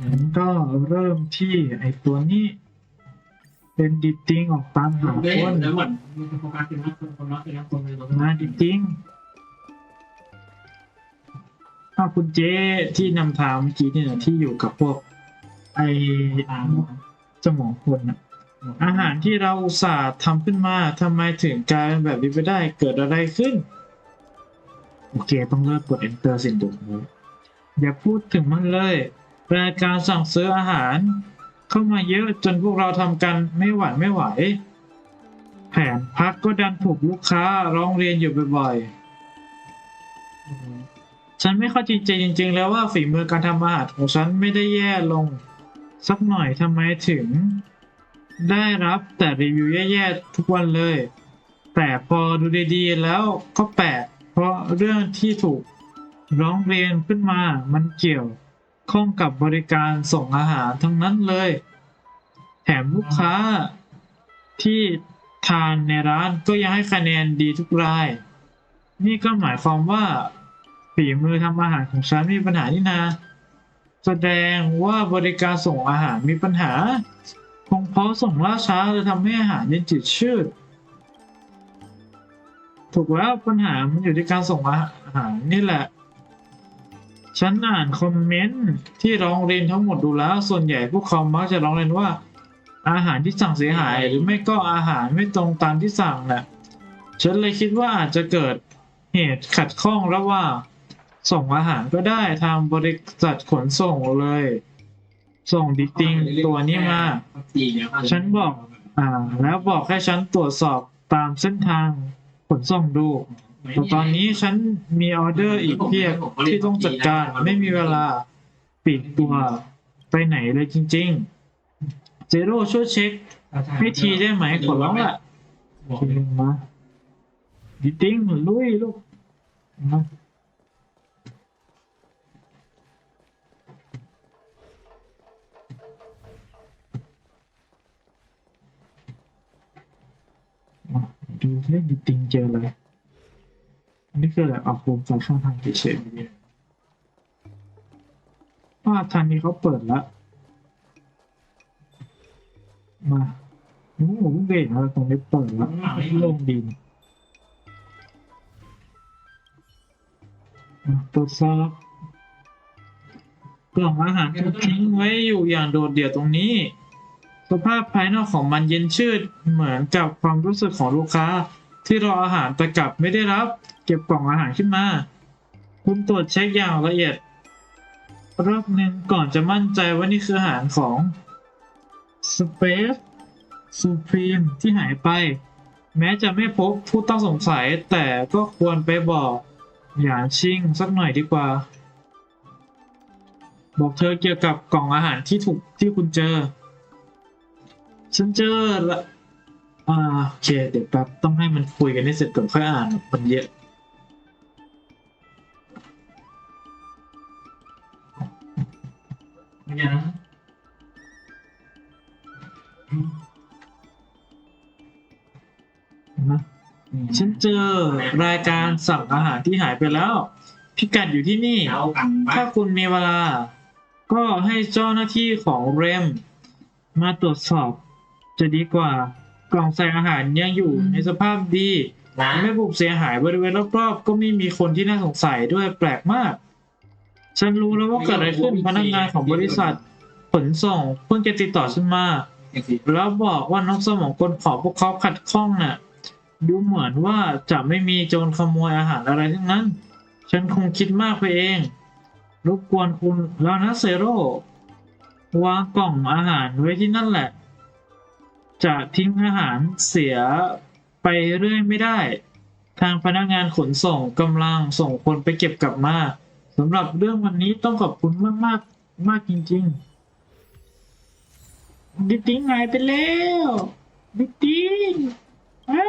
งั้นก็เริ่มที่ไอตัวนี้ เป็นดิติงออกตามหาได้คเห็นนแล้วเหมือนมีคนโฟกัสเป็นนักคนคนนักเป็นนักคนเลยตรงมานั้ดิติงถ้าคุณเจ๊ที่นำทางเมื่อกี้เนี่ยที่อยู่กับพวก ไอสมองคนอะอาหารที่เราอุตส่าห์ทำขึ้นมาทำไมถึงกลายเป็นแบบนี้ไปได้เกิดอะไรขึ้น โอเค ต้องเลิกกด enter สิ่งเดียวนี้อย่าพูดถึงมันเลย รายการสั่งซื้ออาหาร เข้ามาเยอะจนพวกเราทำกันไม่หวั่นไม่ไหว แผนพักก็ดันถูกลูกค้าร้องเรียนอยู่บ่อยๆ ฉันไม่เข้าใจจริง ๆ แล้วว่าฝีมือการทำอาหารของฉันไม่ได้แย่ลง สักหน่อยทำไมถึง ได้รับแต่รีวิวแย่ๆทุกวันเลย แต่พอดูดีๆแล้วก็แปลกเพราะเรื่องที่ถูกร้องเรียนขึ้นมามันเกี่ยว ข้องกับบริการส่งอาหารทั้งนั้นเลย แถมลูกค้าที่ทานในร้านก็ยังให้คะแนนดีทุกราย นี่ก็หมายความว่าฝีมือทำอาหารของฉันมีปัญหานี่นา แสดงว่าบริการส่งอาหารมีปัญหา คงเพราะส่งล่าช้าจะทำให้อาหารย็นจืดชืดถูกแล้วปัญหามันอยู่ที่การส่งอาหารนี่แหละ ฉันอ่านคอมเมนต์ที่ร้องเรียนทั้งหมดดูแล้ว ส่วนใหญ่พวกเขามักจะร้องเรียนว่า อาหารที่สั่งเสียหายหรือไม่ก็อาหารไม่ตรงตามที่สั่งน่ะฉันเลยคิดว่าอาจจะเกิดเหตุขัดข้องระหว่างส่งอาหารก็ได้ทางบริษัทขนส่งเลย ส่งดิติงตัวนี้มาจีเนี่ยฉันบอก อ่า แล้วบอกให้ฉันตรวจสอบตามเส้นทาง ขนส่งดูแต่ตอนนี้ฉันมีออเดอร์อีกเพียบที่ต้องจัดการไม่มีเวลาปิดตัวไปไหนเลยจริง ๆ เจโร่ช่วยเช็คให้ทีได้ไหมขอร้องละบอกทีนึงมาดิติ้งลุยลูกมา มาดูเล่นดิติงเจอเลยนี่คืออะไรเอาโคมใส่ข้างทางเฉยๆว่าทางนี้เขาเปิดแล้ว มาโอ้โหเบรกแล้วตรงนี้เปิดแล้วโล่งดีนตรวจสอบกล่องอาหารถูกทิ้งไว้อยู่อย่างโดดเดี่ยวตรงนี้ สภาพภายนอกของมันเย็นชืดเหมือนกับความรู้สึกของลูกค้า ที่รออาหารแต่กลับไม่ได้รับ เก็บกล่องอาหารขึ้นมา คุณตรวจเช็คอย่างละเอียดรอบหนึ่งก่อนจะมั่นใจว่านี่คืออาหารของ Space Supreme ที่หายไป แม้จะไม่พบผู้ต้องสงสัยแต่ก็ควรไปบอกหยานชิงสักหน่อยดีกว่า บอกเธอเกี่ยวกับกล่องอาหารที่ถูกที่คุณเจอ ฉันเจอละอ่าโอเค เดี๋ยวแป๊บต้องให้มันคุยกันให้เสร็จก่อนค่อยอ่านมันเยอะเนี่ยนะนะฉันเจอรายการสั่งอาหารที่หายไปแล้ว พิกัดอยู่ที่นี่เอากันไปถ้าคุณมีเวลา ก็ให้เจ้าหน้าที่ของเรม มาตรวจสอบ จะดีกว่ากล่องใส่อาหารยังอยู่ในสภาพดีนะไม่บุกเสียหายบริเวณรอบๆ ก็ไม่มีคนที่น่าสงสัยด้วยแปลกมาก ฉันรู้แล้วว่าเกิดอะไรขึ้นพนักงานของบริษัทขนส่งเพิ่งจะติดต่อฉันมาอย่างสิแล้วบอกว่าน้องสมองคนของพวกเขาขัดข้องน่ะ ดูเหมือนว่าจะไม่มีโจรขโมยอาหารอะไรทั้งนั้น ฉันคงคิดมากไปเอง รบกวนคุณแล้วนะเซโร่วางกล่องอาหารไว้ที่นั่นแหละ จะทิ้งอาหารเสียไปเรื่อยไม่ได้ ทางพนักงานขนส่งกำลังส่งคนไปเก็บกลับมาสำหรับเรื่องวันนี้ต้องขอบคุณมากมากมากจริงๆ ดิติ้งหายไปแล้ว ดิ๊งอะ